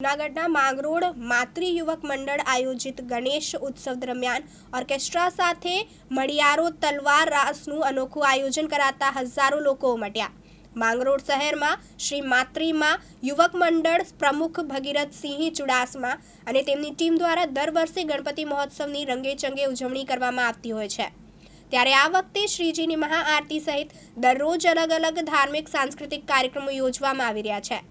જૂનાગઢના માંગરોળ માતૃ યુવક મંડળ આયોજિત ગણેશ ઉત્સવ દરમિયાન ઓર્કેસ્ટ્રા સાથે મડિયારો, તલવાર, રાસનું અનોખું આયોજન કરાતા હજારો લોકો ઉમટ્યા. માંગરોળ શહેરમાં શ્રી માતૃમાં યુવક મંડળ પ્રમુખ ભગીરથસિંહ ચુડાસમા અને તેમની ટીમ દ્વારા દર વર્ષે ગણપતિ મહોત્સવની રંગેચંગે ઉજવણી કરવામાં આવતી હોય છે. ત્યારે આ વખતે શ્રીજીની મહાઆરતી સહિત દરરોજ અલગ અલગ ધાર્મિક, સાંસ્કૃતિક કાર્યક્રમો યોજવામાં આવી રહ્યા છે.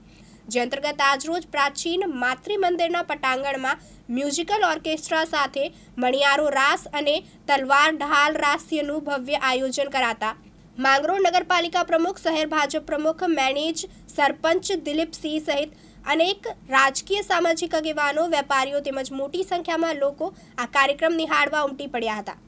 જે અંતર્ગત આજરોજ પ્રાચીન માતૃ મંદિરના પટાંગણમાં મ્યુઝિકલ ઓર્કેસ્ટ્રા સાથે મણિયારો રાસ અને તલવાર ઢાલ રાસ્યનું ભવ્ય આયોજન કરાતા. માંગરોળ નગરપાલિકા પ્રમુખ, શહેર ભાજપ પ્રમુખ, મેનેજ સરપંચ દિલીપસિંહ સહિત અનેક રાજકીય સામાજિક આગેવાનો, વેપારીઓ તેમજ મોટી સંખ્યામાં લોકો આ કાર્યક્રમ નિહાળવા ઉમટી પડ્યા હતા.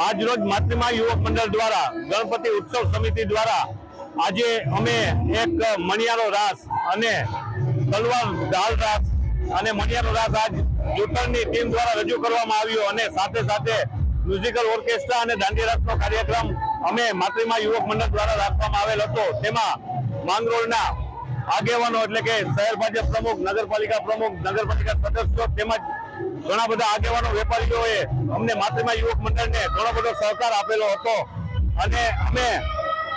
આજ રોજ માતૃમા યુવક મંડળ દ્વારા, ગણપતિ ઉત્સવ સમિતિ દ્વારા આજે અમે એક મણિયારો રાસ અને તલવાર ઢાલ રાસ અને મણિયારો રાસ આજ જૂટણની ટીમ દ્વારા રજૂ કરવામાં આવ્યો અને સાથે સાથે મ્યુઝિકલ ઓર્કેસ્ટ્રા અને દાંડી રાસનો કાર્યક્રમ અમે માતૃમા યુવક મંડળ દ્વારા રાખવામાં આવેલ હતો. તેમાં માંગરોળના આગેવાનો એટલે કે શહેર ભાજપ પ્રમુખ, નગરપાલિકા પ્રમુખ, નગરપાલિકા સદસ્યો તેમજ ઘણા બધા આગેવાનો, વેપારીઓએ અમને માતૃમા યુવક મંડળને ઘણો બધો સહકાર આપેલો હતો. અને અમે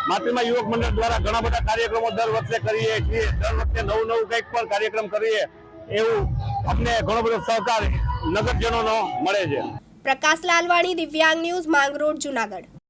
માતૃમા યુવક મંડળ દ્વારા ઘણા બધા કાર્યક્રમો દર વર્ષે કરીએ છીએ. દર વખતે નવું નવું કંઈક પણ કાર્યક્રમ કરીએ, એવું અમને ઘણો બધો સહકાર નગરજનોનો મળે છે. પ્રકાશ લાલવાણી, દિવ્યાંગ ન્યૂઝ, માંગરોળ, જુનાગઢ.